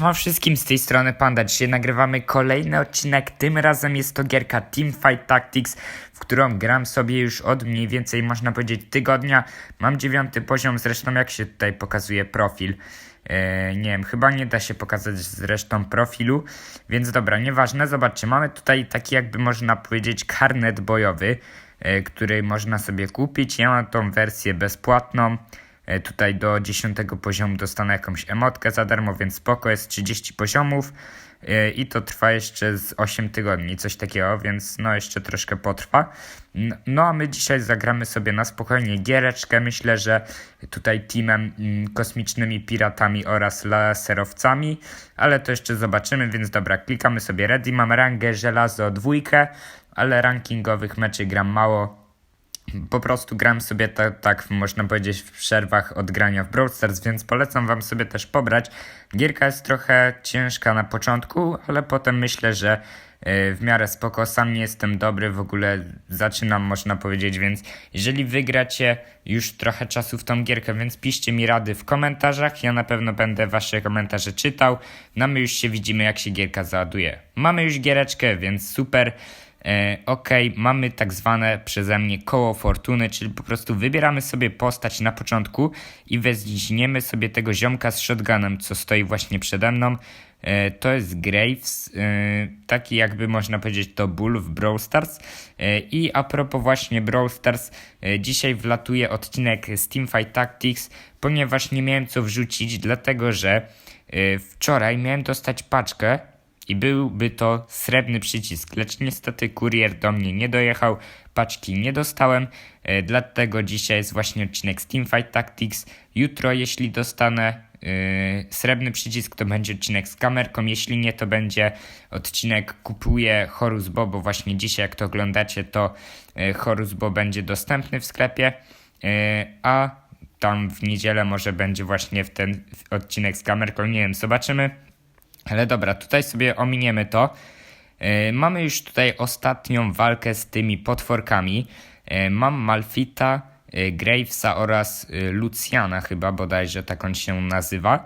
Ma wszystkim z tej strony Panda. Dzisiaj nagrywamy kolejny odcinek. Tym razem jest to gierka Teamfight Tactics, w którą gram sobie już od mniej więcej, można powiedzieć, tygodnia. Mam dziewiąty poziom, zresztą jak się tutaj pokazuje profil. E, nie wiem, chyba nie da się pokazać zresztą profilu, więc dobra, nieważne. Zobaczcie, mamy tutaj taki jakby można powiedzieć karnet bojowy, e, który można sobie kupić. Ja mam tą wersję bezpłatną. E, Tutaj do 10 poziomu dostanę jakąś emotkę za darmo, więc spoko, jest 30 poziomów. E, i to trwa jeszcze z 8 tygodni, coś takiego, więc no jeszcze troszkę potrwa. No a my dzisiaj zagramy sobie na spokojnie giereczkę, myślę, że tutaj teamem mm, kosmicznymi piratami oraz laserowcami, ale to jeszcze zobaczymy, więc dobra, klikamy sobie ready, mam rangę żelazo dwójkę, ale rankingowych meczy gram mało, po prostu gram sobie tak, tak, można powiedzieć, w przerwach od grania w Brawl Stars, więc polecam wam sobie też pobrać. Gierka jest trochę ciężka na początku, ale potem myślę, że yy, w miarę spoko. Sam nie jestem dobry, w ogóle zaczynam, można powiedzieć, więc jeżeli wygracie już trochę czasu w tą gierkę, więc piszcie mi rady w komentarzach. Ja na pewno będę wasze komentarze czytał. No my już się widzimy, jak się gierka załaduje. Mamy już giereczkę, więc super. E, ok, mamy tak zwane przeze mnie koło fortuny, czyli po prostu wybieramy sobie postać na początku i weźmiemy sobie tego ziomka z shotgunem, co stoi właśnie przede mną. E, to jest Graves, e, taki jakby można powiedzieć to Bull w Brawl Stars. I a propos właśnie Brawl Stars, dzisiaj wlatuje odcinek z Teamfight Tactics, ponieważ nie miałem co wrzucić, dlatego że wczoraj miałem dostać paczkę i byłby to srebrny przycisk, lecz niestety kurier do mnie nie dojechał, paczki nie dostałem, e, dlatego dzisiaj jest właśnie odcinek z Teamfight Tactics. Jutro, jeśli dostanę e, srebrny przycisk, to będzie odcinek z kamerką, jeśli nie, to będzie odcinek kupuję Horus Bo, bo właśnie dzisiaj, jak to oglądacie, to e, Horus Bo będzie dostępny w sklepie, a tam w niedzielę może będzie właśnie w ten odcinek z kamerką, nie wiem, zobaczymy. Ale dobra, tutaj sobie ominiemy to. E, mamy już tutaj ostatnią walkę z tymi potworkami. E, mam Malfita, e, Gravesa oraz Luciana chyba bodajże tak on się nazywa.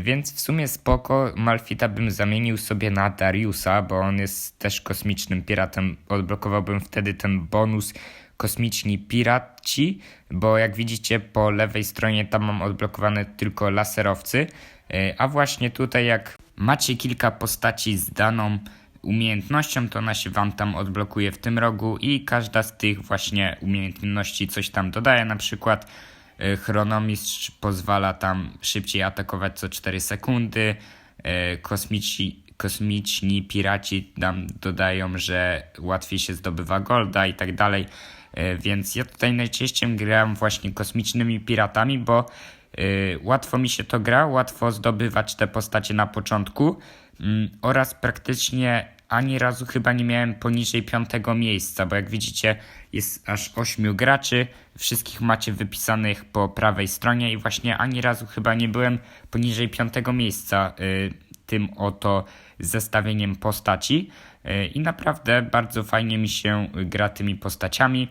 Więc w sumie spoko, Malfita bym zamienił sobie na Dariusa, bo on jest też kosmicznym piratem. Odblokowałbym wtedy ten bonus kosmiczni piraci, bo jak widzicie po lewej stronie tam mam odblokowane tylko laserowcy, a właśnie tutaj jak macie kilka postaci z daną umiejętnością, to ona się wam tam odblokuje w tym rogu i każda z tych właśnie umiejętności coś tam dodaje, na przykład e, chronomistrz pozwala tam szybciej atakować co 4 sekundy, e, kosmici, kosmiczni piraci tam dodają, że łatwiej się zdobywa golda i tak dalej. E, Więc ja tutaj najczęściej gram właśnie kosmicznymi piratami, bo łatwo mi się to gra, łatwo zdobywać te postacie na początku mm, oraz praktycznie ani razu chyba nie miałem poniżej piątego miejsca, bo jak widzicie jest aż ośmiu graczy, wszystkich macie wypisanych po prawej stronie i właśnie ani razu chyba nie byłem poniżej piątego miejsca y, tym oto zestawieniem postaci y, i naprawdę bardzo fajnie mi się gra tymi postaciami.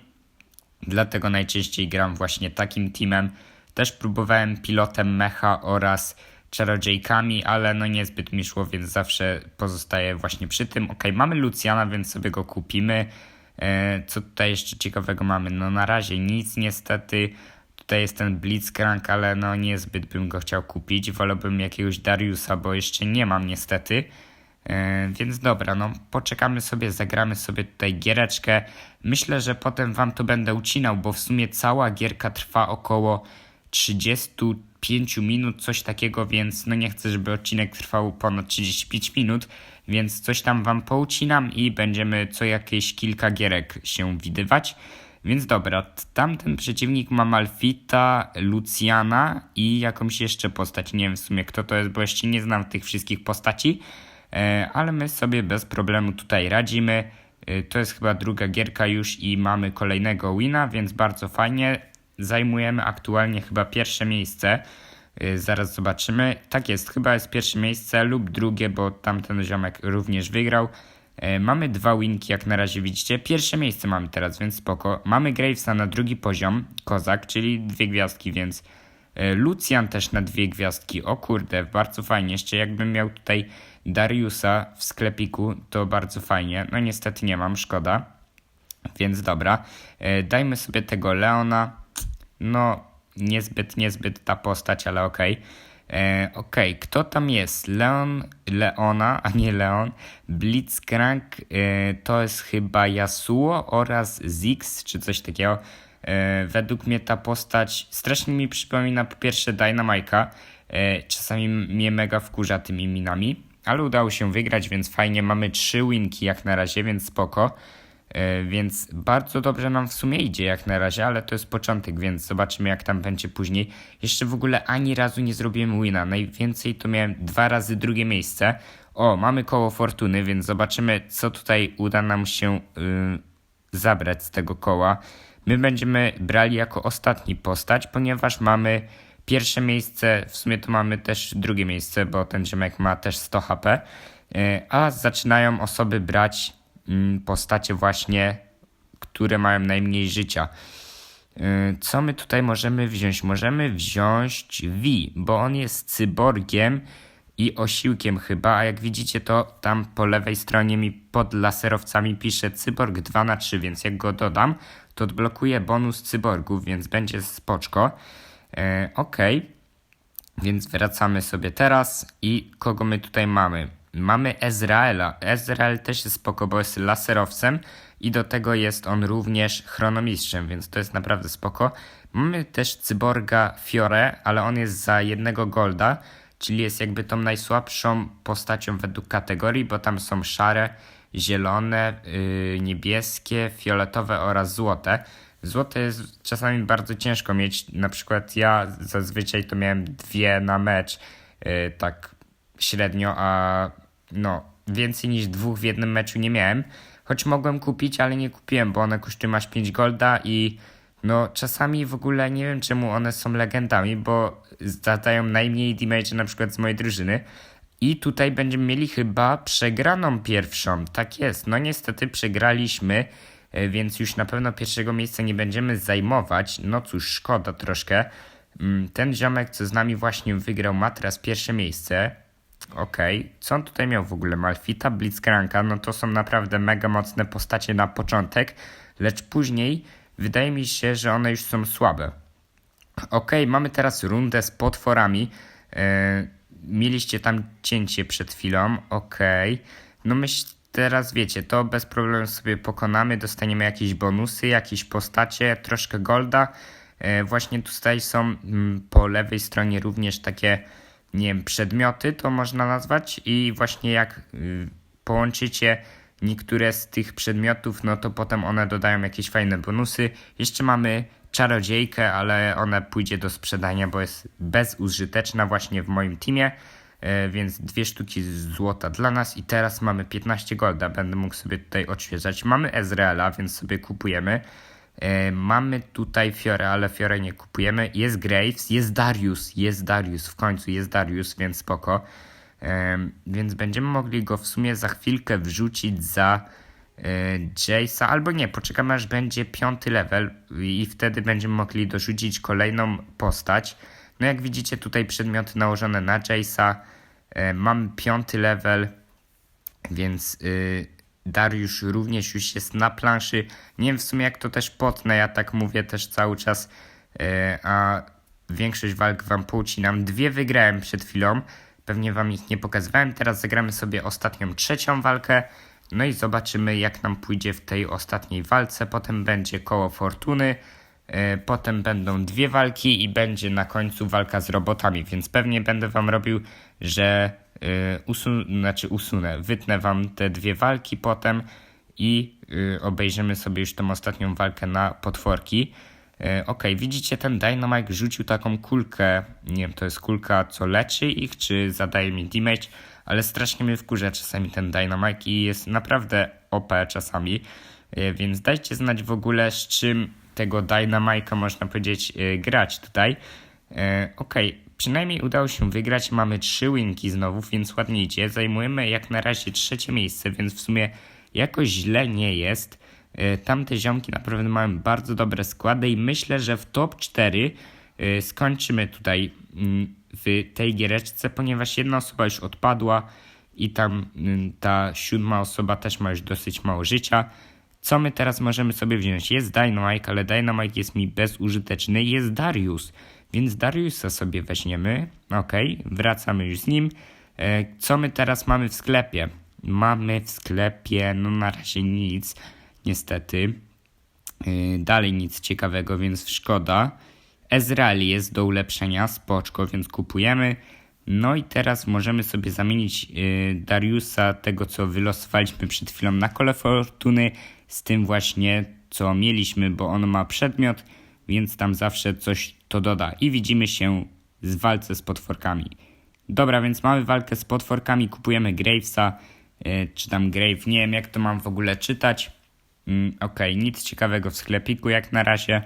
Dlatego najczęściej gram właśnie takim teamem. Też próbowałem pilotem mecha oraz czarodziejkami, ale no niezbyt mi szło, więc zawsze pozostaję właśnie przy tym. Ok, mamy Luciana, więc sobie go kupimy. E, Co tutaj jeszcze ciekawego mamy? No na razie nic niestety. Tutaj jest ten Blitzcrank, ale no niezbyt bym go chciał kupić. Wolałbym jakiegoś Dariusa, bo jeszcze nie mam niestety. E, Więc dobra, no poczekamy sobie, zagramy sobie tutaj giereczkę. Myślę, że potem wam to będę ucinał, bo w sumie cała gierka trwa około 35 minut, coś takiego, więc no nie chcę, żeby odcinek trwał ponad 35 minut, więc coś tam wam poucinam i będziemy co jakieś kilka gierek się widywać. Więc dobra, tamten przeciwnik ma Malfita, Luciana i jakąś jeszcze postać. Nie wiem w sumie kto to jest, bo jeszcze nie znam tych wszystkich postaci, e, ale my sobie bez problemu tutaj radzimy. E, To jest chyba druga gierka już i mamy kolejnego wina, więc bardzo fajnie. Zajmujemy aktualnie chyba pierwsze miejsce. Y, Zaraz zobaczymy. Tak jest, chyba jest pierwsze miejsce lub drugie, bo tamten ziomek również wygrał. E, Mamy dwa winki, jak na razie widzicie. Pierwsze miejsce mamy teraz, więc spoko. Mamy Gravesa na drugi poziom, kozak, czyli dwie gwiazdki, więc E, Lucian też na dwie gwiazdki. O kurde, bardzo fajnie. Jeszcze jakbym miał tutaj Dariusa w sklepiku, to bardzo fajnie. No niestety nie mam, szkoda. Więc dobra. Dajmy sobie tego Leona. No, niezbyt, niezbyt ta postać, ale okej. E, Okej, kto tam jest? Leon, Leona, a nie Leon. Blitzcrank e, to jest chyba Yasuo oraz Ziggs, czy coś takiego. E, według mnie ta postać strasznie mi przypomina po pierwsze Dynamike'a. E, czasami mnie mega wkurza tymi minami, ale udało się wygrać, więc fajnie. Mamy trzy winki jak na razie, więc spoko. E, Więc bardzo dobrze nam w sumie idzie jak na razie, ale to jest początek, więc zobaczymy jak tam będzie później. Jeszcze w ogóle ani razu nie zrobiłem wina. Najwięcej to miałem dwa razy drugie miejsce. O, mamy koło fortuny, więc zobaczymy co tutaj uda nam się yy, zabrać z tego koła. My będziemy brali jako ostatni postać, ponieważ mamy pierwsze miejsce, w sumie to mamy też drugie miejsce, bo ten ziomek ma też 100 HP, yy, a zaczynają osoby brać postacie właśnie, które mają najmniej życia. Yy, Co my tutaj możemy wziąć? Możemy wziąć V, bo on jest cyborgiem i osiłkiem chyba, a jak widzicie to tam po lewej stronie mi pod laserowcami pisze cyborg 2 na 3, więc jak go dodam, to odblokuje bonus cyborgów, więc będzie spoczko. Yy, Okej. Więc wracamy sobie teraz i kogo my tutaj mamy? Mamy Ezraela. Ezrael też jest spoko, bo jest laserowcem i do tego jest on również chronomistrzem, więc to jest naprawdę spoko. Mamy też cyborga Fiore, ale on jest za jednego golda, czyli jest jakby tą najsłabszą postacią według kategorii, bo tam są szare, zielone, yy, niebieskie, fioletowe oraz złote. Złote jest czasami bardzo ciężko mieć. Na przykład ja zazwyczaj to miałem dwie na mecz, yy, tak średnio, a no więcej niż dwóch w jednym meczu nie miałem. Choć mogłem kupić, ale nie kupiłem, bo one kosztują aż 5 golda i no czasami w ogóle nie wiem czemu one są legendami, bo zadają najmniej damage na przykład z mojej drużyny. I tutaj będziemy mieli chyba przegraną pierwszą. Tak jest. No niestety przegraliśmy, e, więc już na pewno pierwszego miejsca nie będziemy zajmować. No cóż, szkoda troszkę. Mm, Ten ziomek, co z nami właśnie wygrał, ma teraz pierwsze miejsce. Okej, co on tutaj miał w ogóle? Malfita, Blitzcranka, no to są naprawdę mega mocne postacie na początek, lecz później wydaje mi się, że one już są słabe. Okej, mamy teraz rundę z potworami. E, mieliście tam cięcie przed chwilą. Okej. No myśl, teraz wiecie, to bez problemu sobie pokonamy. Dostaniemy jakieś bonusy, jakieś postacie, troszkę golda. E, właśnie tutaj są mm, po lewej stronie również takie, nie wiem, przedmioty to można nazwać. I właśnie jak y, połączycie niektóre z tych przedmiotów, no to potem one dodają jakieś fajne bonusy. Jeszcze mamy czarodziejkę, ale ona pójdzie do sprzedania, bo jest bezużyteczna właśnie w moim teamie. E, Więc dwie sztuki złota dla nas i teraz mamy 15 golda. Będę mógł sobie tutaj odświeżać. Mamy Ezreala, więc sobie kupujemy. E, Mamy tutaj Fiore, ale Fiore nie kupujemy. Jest Graves, jest Darius, jest Darius, w końcu jest Darius, więc spoko. Em, Więc będziemy mogli go w sumie za chwilkę wrzucić za e, Jace'a, albo nie, poczekamy aż będzie piąty level i wtedy będziemy mogli dorzucić kolejną postać. No jak widzicie tutaj przedmioty nałożone na Jace'a. E, Mamy piąty level, więc y, Dariusz również już jest na planszy. Nie wiem w sumie jak to też potnę, ja tak mówię też cały czas, e, a większość walk wam poucinam. Dwie wygrałem przed chwilą, pewnie wam ich nie pokazywałem. Teraz zagramy sobie ostatnią, trzecią walkę. No i zobaczymy jak nam pójdzie w tej ostatniej walce. Potem będzie koło fortuny. E, Potem będą dwie walki i będzie na końcu walka z robotami, więc pewnie będę wam robił, że usun znaczy usunę, wytnę wam te dwie walki potem i y, obejrzymy sobie już tą ostatnią walkę na potworki. Y, ok, widzicie ten Dynamite rzucił taką kulkę, nie wiem, to jest kulka co leczy ich, czy zadaje mi damage, ale strasznie mnie wkurza czasami ten Dynamite i jest naprawdę OP czasami, y, więc dajcie znać w ogóle z czym tego Dynamite'a można powiedzieć y, grać tutaj. Okej, przynajmniej udało się wygrać. Mamy trzy winki znowu, więc ładnie idzie. Zajmujemy jak na razie trzecie miejsce, więc w sumie jakoś źle nie jest. E, Tamte ziomki naprawdę mają bardzo dobre składy i myślę, że w top 4 y, skończymy tutaj mm, w tej giereczce, ponieważ jedna osoba już odpadła i tam mm, ta siódma osoba też ma już dosyć mało życia. Co my teraz możemy sobie wziąć? Jest Dynamite, ale Dynamite jest mi bezużyteczny. Jest Darius, więc Dariusa sobie weźmiemy. Ok, wracamy już z nim. E, Co my teraz mamy w sklepie? Mamy w sklepie, no na razie nic, niestety. Yy, Dalej nic ciekawego, więc szkoda. Ezreal jest do ulepszenia, spoczko, więc kupujemy. No i teraz możemy sobie zamienić yy, Dariusa, tego co wylosowaliśmy przed chwilą na kole fortuny, z tym właśnie co mieliśmy, bo on ma przedmiot, więc tam zawsze coś to doda. I widzimy się z walce z potworkami. Dobra, więc mamy walkę z potworkami, kupujemy Gravesa, yy, czy tam Grave, nie wiem jak to mam w ogóle czytać. Mm, Okej, nic ciekawego w sklepiku jak na razie.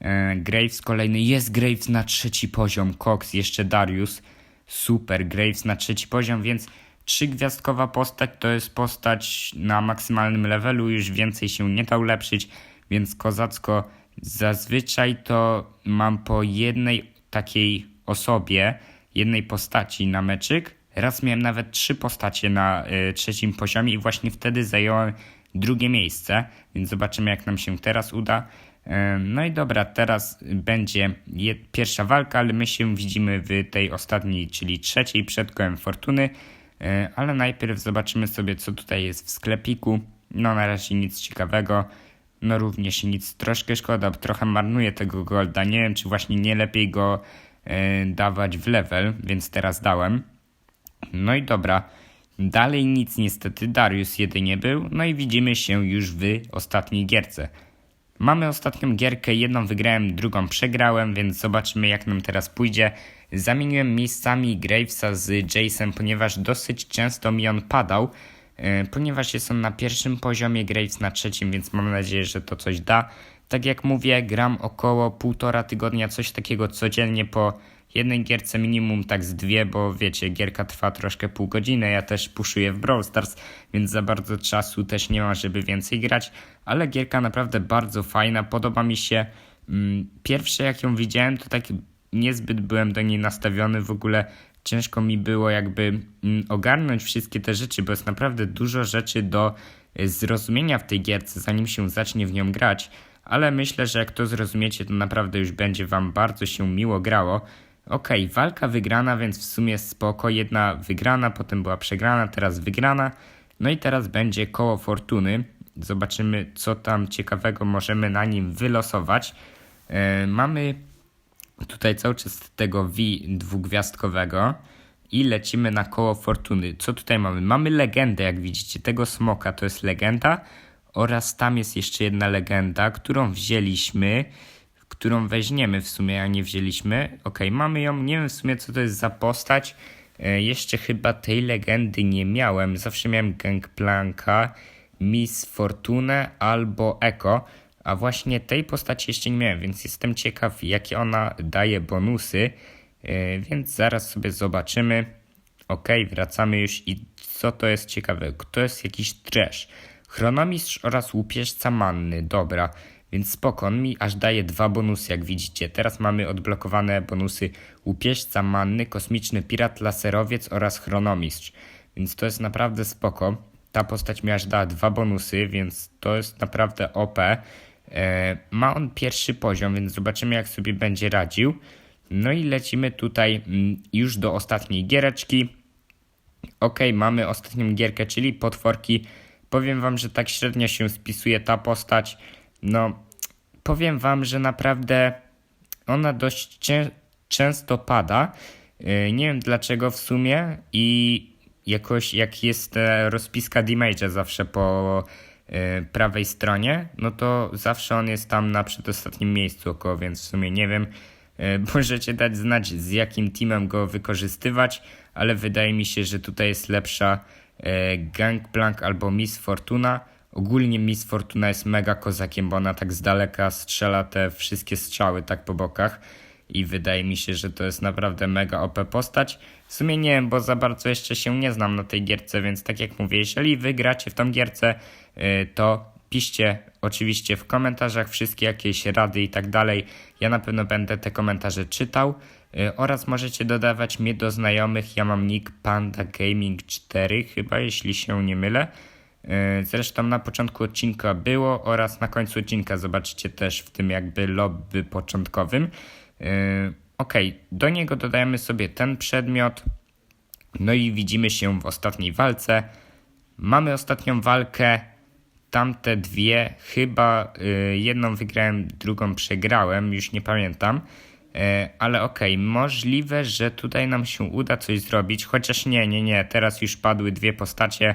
E, Graves kolejny. Jest Graves na trzeci poziom. Cox, jeszcze Darius. Super, Graves na trzeci poziom, więc trzygwiazdkowa postać to jest postać na maksymalnym levelu. Już więcej się nie da ulepszyć, więc kozacko. Zazwyczaj to mam po jednej takiej osobie, jednej postaci na meczyk. Raz miałem nawet trzy postacie na y, trzecim poziomie i właśnie wtedy zająłem drugie miejsce, więc zobaczymy jak nam się teraz uda. E, No i dobra, teraz będzie pierwsza walka, ale my się widzimy w tej ostatniej, czyli trzeciej przed kołem fortuny. E, Ale najpierw zobaczymy sobie co tutaj jest w sklepiku. No na razie nic ciekawego. No również nic, troszkę szkoda, trochę marnuję tego golda. Nie wiem czy właśnie nie lepiej go e, dawać w level, więc teraz dałem. No i dobra. Dalej nic niestety, Darius jedynie był, no i widzimy się już w ostatniej gierce. Mamy ostatnią gierkę, jedną wygrałem, drugą przegrałem, więc zobaczymy jak nam teraz pójdzie. Zamieniłem miejscami Gravesa z Jace'em, ponieważ dosyć często mi on padał, ponieważ jest on na pierwszym poziomie, Graves na trzecim, więc mam nadzieję, że to coś da. Tak jak mówię, gram około półtora tygodnia, coś takiego codziennie po jednej gierce minimum tak z dwie, bo wiecie, gierka trwa troszkę pół godziny, ja też puszuję w Brawl Stars, więc za bardzo czasu też nie ma, żeby więcej grać, ale gierka naprawdę bardzo fajna, podoba mi się. Mm, Pierwsze jak ją widziałem, to tak niezbyt byłem do niej nastawiony, w ogóle ciężko mi było jakby mm, ogarnąć wszystkie te rzeczy, bo jest naprawdę dużo rzeczy do y, zrozumienia w tej gierce, zanim się zacznie w nią grać, ale myślę, że jak to zrozumiecie, to naprawdę już będzie wam bardzo się miło grało. Okej, walka wygrana, więc w sumie spoko. Jedna wygrana, potem była przegrana, teraz wygrana. No i teraz będzie koło fortuny. Zobaczymy, co tam ciekawego możemy na nim wylosować. E, mamy tutaj cały czas tego V dwugwiazdkowego i lecimy na koło fortuny. Co tutaj mamy? Mamy legendę, jak widzicie, tego smoka to jest legenda oraz tam jest jeszcze jedna legenda, którą wzięliśmy, którą weźmiemy w sumie, a nie wzięliśmy. Ok, mamy ją, nie wiem w sumie co to jest za postać. E, jeszcze chyba tej legendy nie miałem. Zawsze miałem Gangplanka, Miss Fortune albo Echo. A właśnie tej postaci jeszcze nie miałem, więc jestem ciekaw, jakie ona daje bonusy. E, Więc zaraz sobie zobaczymy. Ok, wracamy już i co to jest ciekawe? To jest jakiś trash. Chronomistrz oraz łupieżca manny. Dobra, więc spoko, on mi aż daje dwa bonusy, jak widzicie. Teraz mamy odblokowane bonusy łupieżca manny, kosmiczny pirat, laserowiec oraz chronomistrz. Więc to jest naprawdę spoko. Ta postać mi aż dała dwa bonusy, więc to jest naprawdę OP. E, ma on pierwszy poziom, więc zobaczymy jak sobie będzie radził. No i lecimy tutaj mm, już do ostatniej giereczki. Ok, mamy ostatnią gierkę, czyli potworki. Powiem wam, że tak średnio się spisuje ta postać. No, powiem wam, że naprawdę ona dość cię- często pada. Yy, Nie wiem dlaczego w sumie i jakoś jak jest e, rozpiska damage'a zawsze po e, prawej stronie, no to zawsze on jest tam na przedostatnim miejscu około, więc w sumie nie wiem. E, Możecie dać znać z jakim teamem go wykorzystywać, ale wydaje mi się, że tutaj jest lepsza e, Gangplank albo Miss Fortuna. Ogólnie Miss Fortuna jest mega kozakiem, bo ona tak z daleka strzela te wszystkie strzały tak po bokach i wydaje mi się, że to jest naprawdę mega OP postać. W sumie nie wiem, bo za bardzo jeszcze się nie znam na tej gierce, więc tak jak mówię, jeżeli wy gracie w tą gierce, y, to piszcie oczywiście w komentarzach wszystkie jakieś rady i tak dalej. Ja na pewno będę te komentarze czytał. Y, Oraz możecie dodawać mnie do znajomych. Ja mam nick Panda Gaming 4 chyba, jeśli się nie mylę. Y, Zresztą na początku odcinka było oraz na końcu odcinka zobaczycie też w tym jakby lobby początkowym. Y, Ok, do niego dodajemy sobie ten przedmiot. No i widzimy się w ostatniej walce. Mamy ostatnią walkę. Tamte dwie, chyba y, jedną wygrałem, drugą przegrałem, już nie pamiętam. E, ale okej, możliwe, że tutaj nam się uda coś zrobić, chociaż nie, nie, nie, teraz już padły dwie postacie,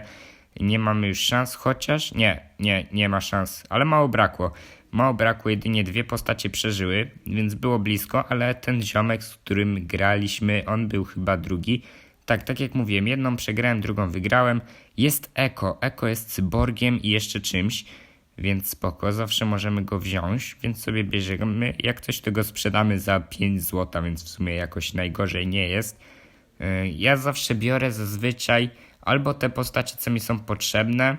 nie mamy już szans, chociaż nie, nie, nie ma szans, ale mało brakło. Mało brakło, jedynie dwie postacie przeżyły, więc było blisko, ale ten ziomek, z którym graliśmy, on był chyba drugi. Tak, tak jak mówiłem, jedną przegrałem, drugą wygrałem. Jest Eko, Eko jest cyborgiem i jeszcze czymś, więc spoko, zawsze możemy go wziąć, więc sobie bierzemy. Jak coś, to go sprzedamy za 5 zł, więc w sumie jakoś najgorzej nie jest. Yy, Ja zawsze biorę zazwyczaj albo te postacie, co mi są potrzebne,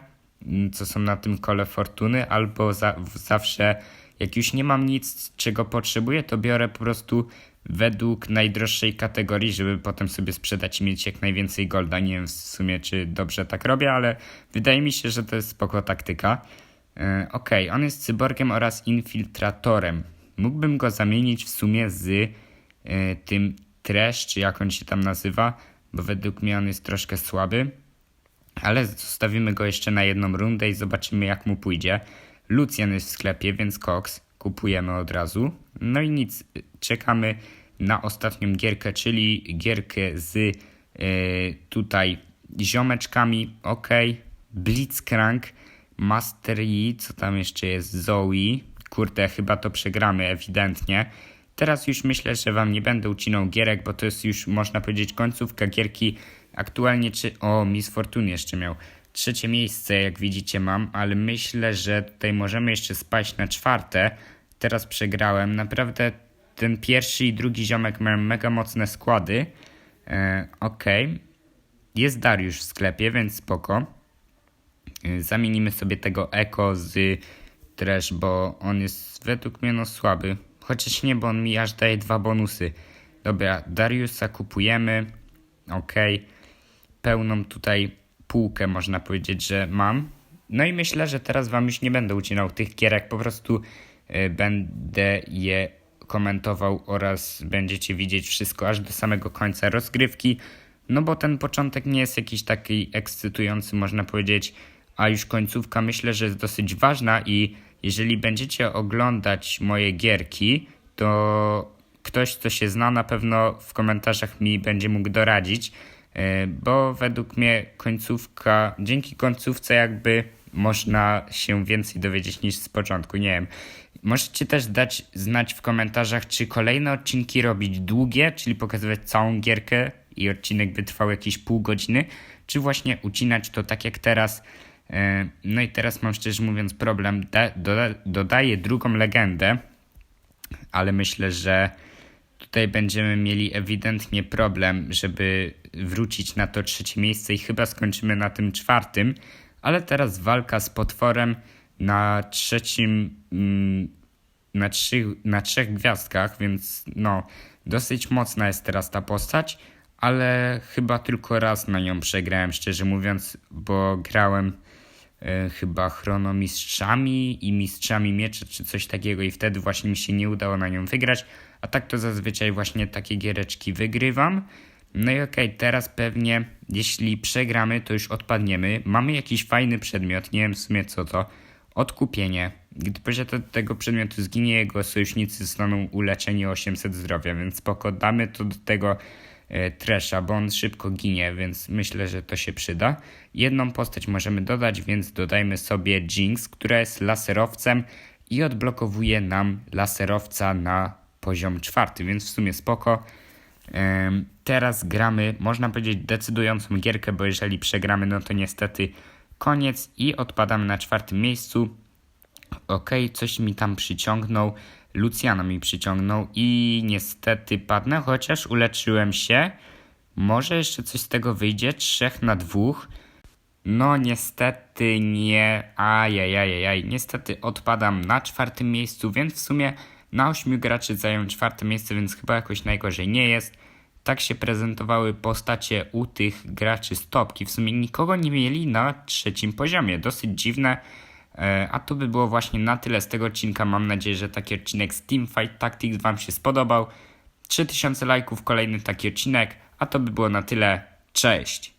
co są na tym kole fortuny, albo za, zawsze jak już nie mam nic, czego potrzebuję, to biorę po prostu według najdroższej kategorii, żeby potem sobie sprzedać i mieć jak najwięcej golda. Nie wiem w sumie, czy dobrze tak robię, ale wydaje mi się, że to jest spoko taktyka. E, Okej, on jest cyborgiem oraz infiltratorem. Mógłbym go zamienić w sumie z e, tym Trash, czy jak on się tam nazywa, bo według mnie on jest troszkę słaby. Ale zostawimy go jeszcze na jedną rundę i zobaczymy jak mu pójdzie. Lucian jest w sklepie, więc Cox kupujemy od razu. No i nic, czekamy na ostatnią gierkę, czyli gierkę z e, tutaj ziomeczkami. Ok, Blitzcrank, Master Yi, co tam jeszcze jest, Zoe. Kurde, chyba to przegramy ewidentnie. Teraz już myślę, że wam nie będę ucinał gierek, bo to jest już można powiedzieć końcówka gierki. Aktualnie czy o Miss Fortune jeszcze miał trzecie miejsce, jak widzicie mam, ale myślę, że tutaj możemy jeszcze spaść na czwarte. Teraz przegrałem. Naprawdę ten pierwszy i drugi ziomek mają mega mocne składy. E, Okej. Jest Dariusz w sklepie, więc spoko. Y, Zamienimy sobie tego Eko z Trash, bo on jest według mnie no słaby. Chociaż nie, bo on mi aż daje dwa bonusy. Dobra, Dariusa kupujemy. Ok. Pełną tutaj półkę można powiedzieć, że mam. No i myślę, że teraz wam już nie będę ucinał tych gierek, po prostu y, będę je komentował oraz będziecie widzieć wszystko aż do samego końca rozgrywki. No bo ten początek nie jest jakiś taki ekscytujący, można powiedzieć, a już końcówka myślę, że jest dosyć ważna i jeżeli będziecie oglądać moje gierki, to ktoś, kto się zna, na pewno w komentarzach mi będzie mógł doradzić, bo według mnie końcówka, dzięki końcówce jakby można się więcej dowiedzieć niż z początku, nie wiem. Możecie też dać znać w komentarzach, czy kolejne odcinki robić długie, czyli pokazywać całą gierkę i odcinek by trwał jakieś pół godziny, czy właśnie ucinać to tak jak teraz. E, No i teraz mam szczerze mówiąc problem. Da, doda, dodaję drugą legendę, ale myślę, że tutaj będziemy mieli ewidentnie problem, żeby wrócić na to trzecie miejsce i chyba skończymy na tym czwartym. Ale teraz walka z potworem na trzecim, mm, na, trzy, na trzech gwiazdkach, więc no, dosyć mocna jest teraz ta postać, ale chyba tylko raz na nią przegrałem, szczerze mówiąc, bo grałem e, chyba chronomistrzami i mistrzami miecza czy coś takiego i wtedy właśnie mi się nie udało na nią wygrać, a tak to zazwyczaj właśnie takie giereczki wygrywam. No i okej, teraz pewnie jeśli przegramy, to już odpadniemy. Mamy jakiś fajny przedmiot, nie wiem w sumie co to. Odkupienie. Gdy posiada tego przedmiotu zginie, jego sojusznicy zostaną uleczeni o 800 zdrowia, więc spoko, damy to do tego e, Tresha, bo on szybko ginie, więc myślę, że to się przyda. Jedną postać możemy dodać, więc dodajmy sobie Jinx, która jest laserowcem i odblokowuje nam laserowca na poziom czwarty, więc w sumie spoko. Teraz gramy, można powiedzieć, decydującą gierkę, bo jeżeli przegramy, no to niestety koniec i odpadamy na czwartym miejscu. Okej, coś mi tam przyciągnął. Luciana mi przyciągnął i niestety padnę, chociaż uleczyłem się. Może jeszcze coś z tego wyjdzie. Trzech na dwóch. No niestety nie, ajajajajaj, niestety odpadam na czwartym miejscu, więc w sumie na ośmiu graczy zająłem czwarte miejsce, więc chyba jakoś najgorzej nie jest. Tak się prezentowały postacie u tych graczy z topki. W sumie nikogo nie mieli na trzecim poziomie. Dosyć dziwne. E, A to by było właśnie na tyle z tego odcinka. Mam nadzieję, że taki odcinek z Teamfight Tactics Wam się spodobał. 3000 lajków, kolejny taki odcinek. A to by było na tyle. Cześć!